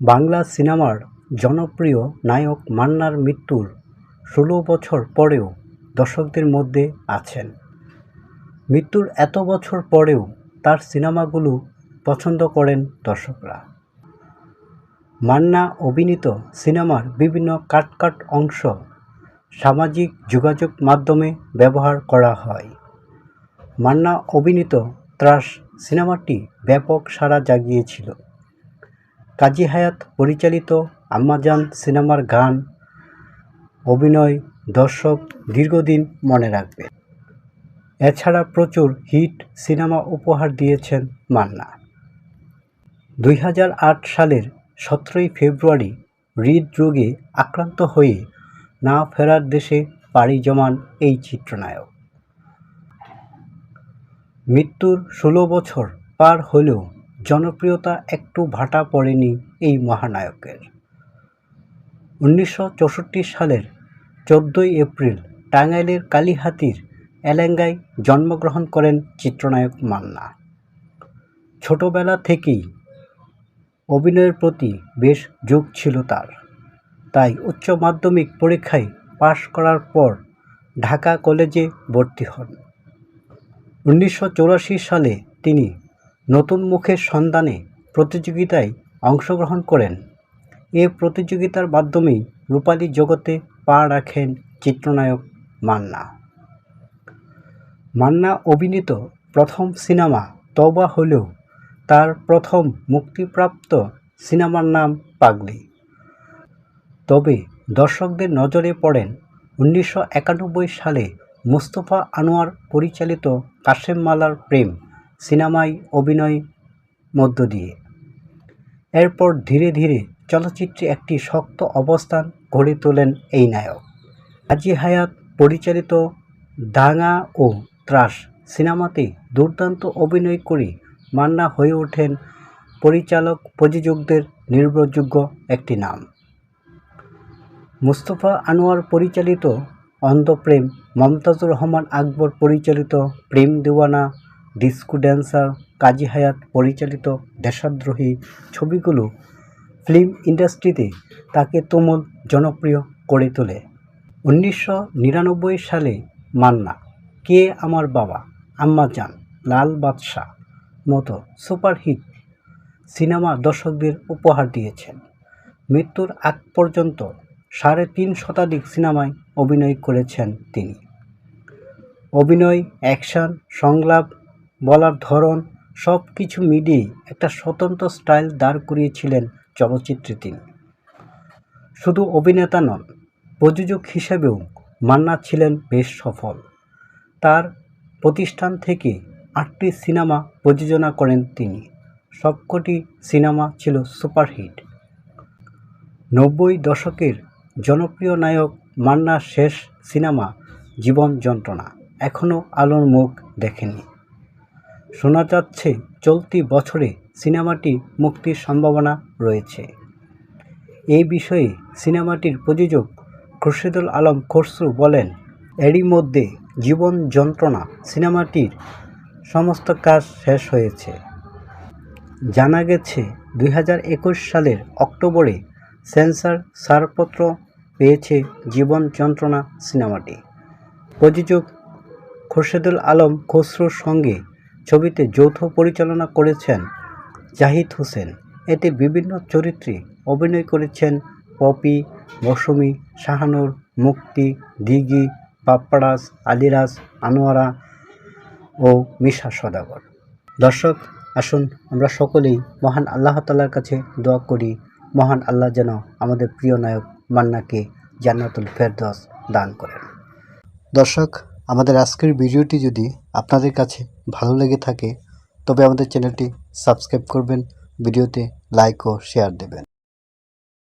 বাংলা সিনেমার জনপ্রিয় নায়ক মান্নার মৃত্যুর ষোলো বছর পরেও দর্শকদের মধ্যে আছেন। মৃত্যুর এত বছর পরেও তার সিনেমাগুলো পছন্দ করেন দর্শকরা। মান্না অভিনীত সিনেমার বিভিন্ন কাট কাট অংশ সামাজিক যোগাযোগ মাধ্যমে ব্যবহার করা হয়। মান্না অভিনীত ত্রাস সিনেমাটি ব্যাপক সাড়া জাগিয়েছিল। কাজী হায়াত পরিচালিত আম্মাজান সিনেমার গান, অভিনয়, দর্শক দীর্ঘদিন মনে রাখবে। এছাড়া প্রচুর হিট সিনেমা উপহার দিয়েছেন মান্না। দুই হাজার আট সালের সতেরোই ফেব্রুয়ারি হৃদরোগে আক্রান্ত হয়ে না ফেরার দেশে পাড়ি জমান এই চিত্রনায়ক। মৃত্যুর ষোলো বছর পার হলেও জনপ্রিয়তা একটু ভাটা পড়েনি এই মহানায়কের। উনিশশো চৌষট্টি সালের চোদ্দোই এপ্রিল টাঙ্গাইলের কালীহাতির এলেঙ্গায় জন্মগ্রহণ করেন চিত্রনায়ক মান্না। ছোটবেলা থেকেই অভিনয়ের প্রতি বেশ ঝোঁক ছিল তার। তাই উচ্চ মাধ্যমিক পরীক্ষায় পাশ করার পর ঢাকা কলেজে ভর্তি হন। উনিশশো সালে তিনি নতুন মুখের সন্ধানে প্রতিযোগিতায় অংশগ্রহণ করেন। এ প্রতিযোগিতার মাধ্যমেই রূপালী জগতে পা রাখেন চিত্রনায়ক মান্না। মান্না অভিনীত প্রথম সিনেমা তবা হলেও তার প্রথম মুক্তিপ্রাপ্ত সিনেমার নাম পাগলি। তবে দর্শকদের নজরে পড়েন উনিশশো একানব্বই সালে মুস্তফা আনোয়ার পরিচালিত কাশেম মালার প্রেম। সিনেমায় অভিনয় মধ্য দিয়ে। এরপর ধীরে ধীরে চলচ্চিত্রে একটি শক্ত অবস্থান গড়ে তোলেন এই নায়ক। হাজি হায়াত পরিচালিত দাঙ্গা ও ত্রাস সিনেমাতে দুর্দান্ত অভিনয় করে মান্না হয়ে ওঠেন পরিচালক প্রযোজকদের নির্ভরযোগ্য একটি নাম। মুস্তফা আনোয়ার পরিচালিত অন্ধপ্রেম, মমতাজুর রহমান আকবর পরিচালিত প্রেম দেওয়ানা ডিস্কো ড্যান্সার কাজী হায়াত পরিচালিত দেশাদ্রোহী ছবিগুলো ফিল্ম ইন্ডাস্ট্রিতে তাকে তুমুল জনপ্রিয় করে তোলে। উনিশশো নিরানব্বই সালে মান্না, কে আমার বাবা, আম্মা জান লাল বাদশাহ মতো সুপারহিট সিনেমা দর্শকদের উপহার দিয়েছেন। মৃত্যুর আগ পর্যন্ত সাড়ে তিন শতাধিক সিনেমায় অভিনয় করেছেন তিনি। অভিনয়, অ্যাকশন, সংলাপ বলার ধরন সব কিছু মিলিয়ে একটা স্বতন্ত্র স্টাইল দাঁড় করিয়েছিলেন চলচ্চিত্রে তিনি। শুধু অভিনেতা নন, প্রযোজক হিসেবেও মান্না ছিলেন বেশ সফল। তার প্রতিষ্ঠান থেকে আটটি সিনেমা প্রযোজনা করেন তিনি। সবকটি সিনেমা ছিল সুপারহিট। নব্বই দশকের জনপ্রিয় নায়ক মান্নার শেষ সিনেমা জীবন যন্ত্রণা এখনও আলোর মুখ দেখেনি শোনা যাচ্ছে, চলতি বছরে সিনেমাটি মুক্তির সম্ভাবনা রয়েছে। এই বিষয়ে সিনেমাটির প্রযোজক খুরশিদুল আলম খসরু বলেন, এরই মধ্যে জীবন যন্ত্রণা সিনেমাটির সমস্ত কাজ শেষ হয়েছে। জানা গেছে, দুই হাজার একুশ সালের অক্টোবরে সেন্সার ছাড়পত্র পেয়েছে জীবন যন্ত্রণা সিনেমাটি। প্রযোজক খোরশেদুল আলম খসরুর সঙ্গে ছবিতে যৌথ পরিচালনা করেছেন জাহিদ হোসেন। এতে বিভিন্ন চরিত্রে অভিনয় করেছেন পপি, মৌসুমি, শাহানুর, মুক্তি, দিঘি, পাপ্পারাজ আলিরাজ আনোয়ারা ও মিশা সদাগর। দর্শক, আসুন আমরা সকলেই মহান আল্লাহ তালার কাছে দোয়া করি, মহান আল্লাহ যেন আমাদের প্রিয় নায়ক মান্নাকে জান্নাতুল ফেরদৌস দান করেন। দর্শক আমাদের আজকের ভিডিওটি যদি আপনাদের কাছে ভালো লেগে থাকে, তবে আমাদের চ্যানেলটি সাবস্ক্রাইব করবেন, ভিডিওতে লাইক ও শেয়ার দেবেন।